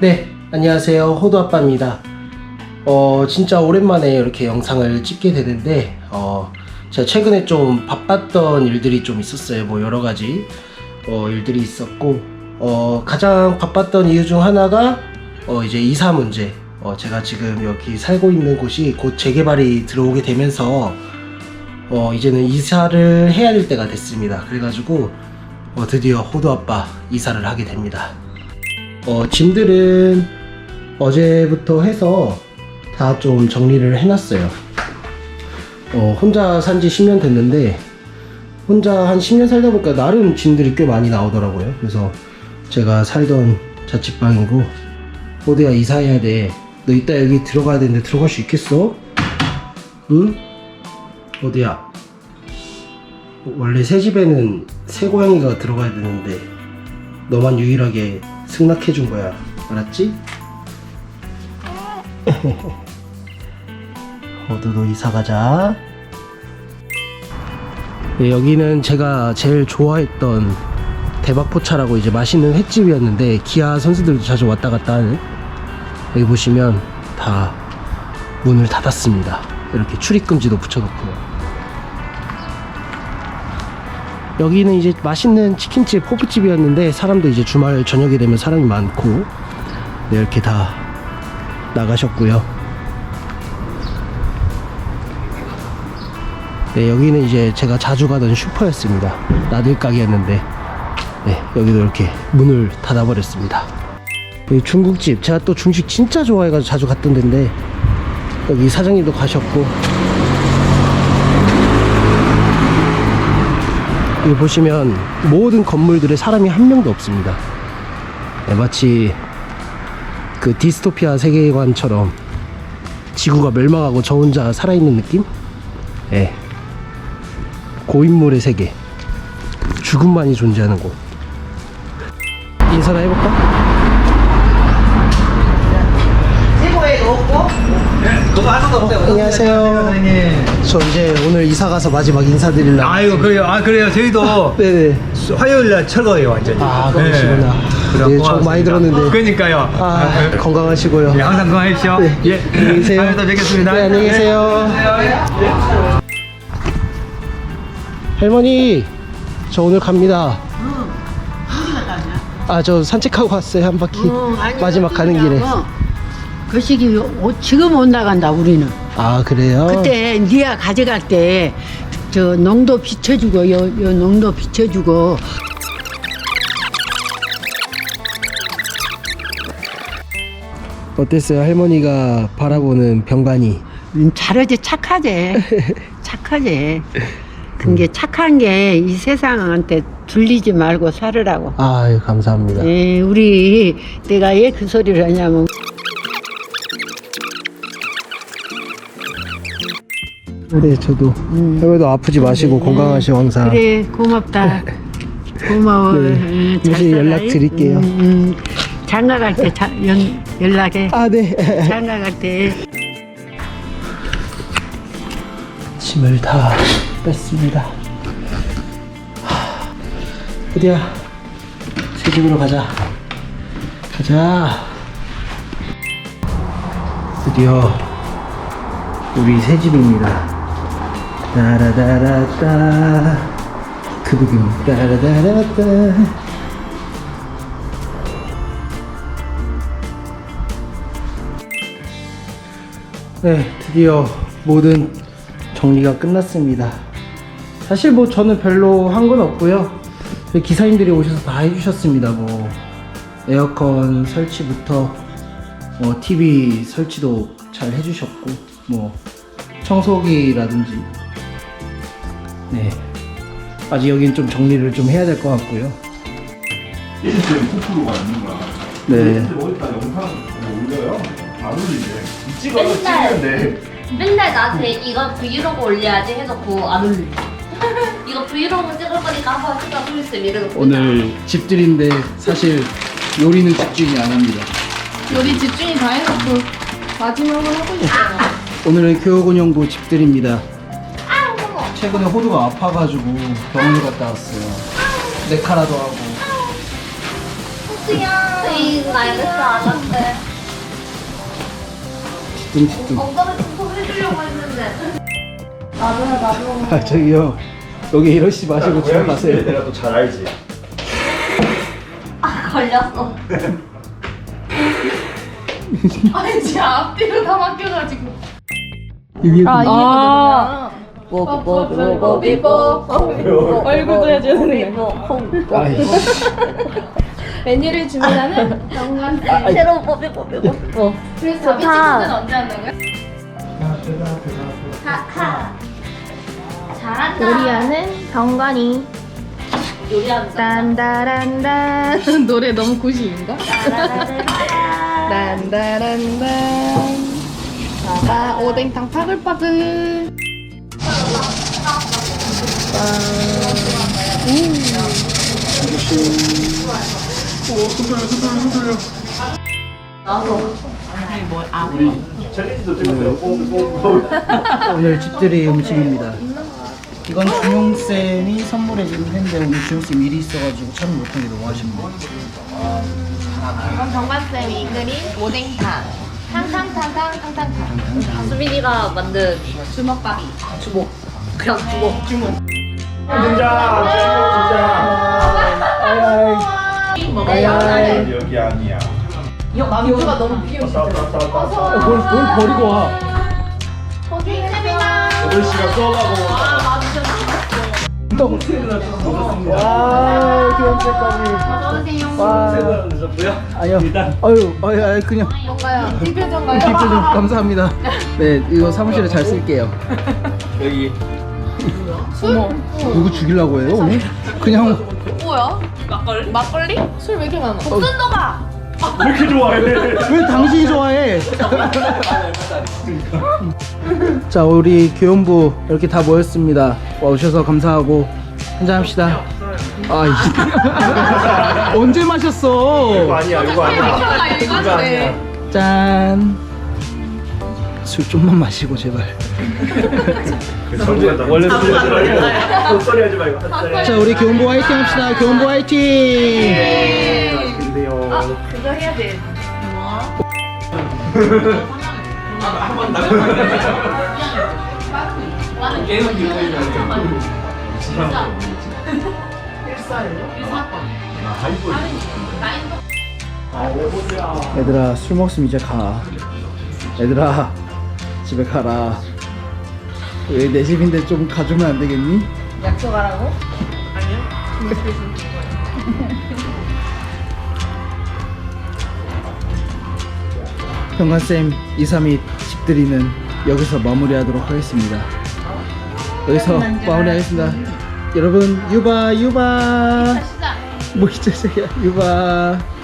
네, 안녕하세요. 호두아빠입니다. 어, 진짜 오랜만에 이렇게 영상을 찍게 되는데, 어, 제가 최근에 좀 바빴던 일들이 좀 있었어요. 뭐 여러 가지, 어, 일들이 있었고, 어, 가장 바빴던 이유 중 하나가, 어, 이제 이사 문제. 어, 제가 지금 여기 살고 있는 곳이 곧 재개발이 들어오게 되면서, 어, 이제는 이사를 해야 될 때가 됐습니다. 그래가지고, 어, 드디어 호두 아빠 이사를 하게 됩니다. 어, 짐들은 어제부터 해서 다 좀 정리를 해놨어요. 어, 혼자 산 지 10년 됐는데, 혼자 한 10년 살다 보니까 나름 짐들이 꽤 많이 나오더라고요. 그래서 제가 살던 자취방이고, 호두야 이사해야 돼. 너 이따 여기 들어가야 되는데 들어갈 수 있겠어? 응? 호두야. 원래 새 집에는 새 고양이가 들어가야 되는데, 너만 유일하게 승낙해 준 거야. 알았지? 호두도 이사 가자. 네, 여기는 제가 제일 좋아했던 대박포차라고 이제 맛있는 횟집이었는데 기아 선수들도 자주 왔다 갔다 하는 여기 보시면 다 문을 닫았습니다. 이렇게 출입금지도 붙여놓고 여기는 이제 맛있는 치킨집, 호프집이었는데 사람도 이제 주말 저녁이 되면 사람이 많고 네, 이렇게 다 나가셨고요. 네, 여기는 이제 제가 자주 가던 슈퍼였습니다. 나들 가게였는데 네, 여기도 이렇게 문을 닫아버렸습니다. 여기 중국집, 제가 또 중식 진짜 좋아해가지고 자주 갔던 데인데 여기 사장님도 가셨고 여기 보시면 모든 건물들에 사람이 한 명도 없습니다. 네, 마치 그 디스토피아 세계관처럼 지구가 멸망하고 저 혼자 살아있는 느낌? 예. 고인물의 세계. 죽음만이 존재하는 곳. 인사나 해볼까? 그거 하나도 없어요. 안녕하세요. 선생님. 저 이제 오늘 이사 가서 마지막 인사드리려고. 아이고 그래요. 아 그래요. 저희도 네네. 화요일 날 철거해요 완전히. 아, 그러시구나. 그럼 네, 저 고맙습니다. 많이 들었는데. 그러니까요. 아, 건강하시고요. 예, 항상 건강하십시오. 네, 예. 안녕히 계세요. 다음에 또 뵙겠습니다. 네, 안녕히 계세요. 할머니, 저 오늘 갑니다. 아, 저 산책하고 왔어요, 한 바퀴. 어, 아니, 마지막 가는 길에. 어, 그 시기 오- 지금 못 나간다 우리는. 아, 그래요? 그때 니가 가져갈 때 저 농도 비춰주고 요, 요 농도 비춰주고 어땠어요? 할머니가 바라보는 병관이. 음, 잘하지 착하지 착하지. 근게 착한 게 이 세상한테 둘리지 말고 살으라고. 아유, 감사합니다. 에 우리 내가 왜 그 소리를 하냐면 네, 저도. 음. 할머니도 아프지 마시고 건강하시고 항상. 그래 고맙다 고마워 네. 응, 잘 다시 살아요. 연락드릴게요. 음, 음. 장가 갈 때 연락해 아, 네. 장가 갈 때 짐을 다 뺐습니다. 하, 어디야? 새 집으로 가자. 가자. 드디어 우리 새 집입니다. 따라다라따 그부금 따라다라따 네, 드디어 모든 정리가 끝났습니다. 사실 뭐 저는 별로 한 건 없고요. 기사님들이 오셔서 다 해주셨습니다. 뭐 에어컨 설치부터 뭐 TV 설치도 잘 해주셨고 뭐 청소기라든지 네 아직 여긴 좀 정리를 좀 해야 될 것 같고요. 얘들이 코프로가 있는 거야. 네. 근데 어디다 영상 뭐 올려요? 안 올리게. 찍어 맨날. 찍는데. 맨날 나한테 이거 브이로그 올려야지 해놓고 안 올려. 이거 브이로그 찍을 거니까 한번 찍어 보세요 이러고. 오늘 집들인데 사실 요리는 집주인이 안 합니다. 요리 집중이 다 해놓고 마지막으로 하고 있어요. 오늘은 교육운영도 집들입니다. 아. 최근에 호두가 아파가지고 병원에 갔다 왔어요. 네카라도 하고. 이 나이를 안 한대. 집중 집중. 엉덩이 좀 해주려고 했는데. 아 저기요 여기 이러시 마시고 집에 가세요. 내가 또 잘 알지. 아 걸렸어. 아니 제 앞뒤로 다 맡겨가지고. 여기 아 아. 뽀뽀뽀 뽀뽀 얼굴도 해줘야 되는 거 아이, 메뉴를 주문하는 정관 새로운 뽀삐 뽀삐 뽀삐. 어. 그래서 다비치 는 언제 한다고요? 하하. 잘한다. 요리하는 정관이 요리하는 딴다란단 노래 너무 구시인가? 딴. 딴다란단 봐봐 오뎅탕 파글파글 오늘 집들이 음식입니다. 이건 준용 쌤이 선물해준 회인데 오늘 준용 쌤 일이 있어가지고 참 못한 게 너무 아쉽네요. 이건 정관쌤이 그린 오뎅탕 탕탕탕탕 탕탕탕 수빈이가 만든 주먹밥이 주먹. 그냥 주먹. 주먹. 등장. 등장. 여기 아니야. 남주가 너무 귀여우시죠? 뭘, 뭘 버리고 와? 8시간 써가고. 와, 귀여운. 어서오세요 와. 아니요. 아유, 아유, 아유, 그냥. 뭔가요? 비표정가요? 기표 좀 감사합니다. 네, 이거 사무실에 잘 쓸게요. 여기 누구 죽이려고 해요, 오늘? 그냥. 뭐야? 막걸리? 막걸리? 술 왜 이렇게 많아? 왜 이렇게 좋아해? 왜 당신이 좋아해? 자, 우리 교연부 이렇게 다 모였습니다. 와 오셔서 감사하고 한잔 합시다. 아, 이- 언제 마셨어? 이거 아니야. 이거 아니야. 이거 아니야 짠. 술 좀만 마시고 제발. 원래 소리 하지 말고. 소리 하지 말고. 자, 우리 교연부 화이팅 합시다. 교연부 화이팅. 근데요. 그거 해야 돼 얘들아 술 먹으면 이제 가. 얘들아 집에 가라. 왜 내 집인데 좀 가주면 안 되겠니? 약속하라고? 현관쌤 2, 3위 집들이는 여기서 마무리하도록 하겠습니다. 여기서 마무리하겠습니다. 여러분 유바 유바 뭐 진짜 유바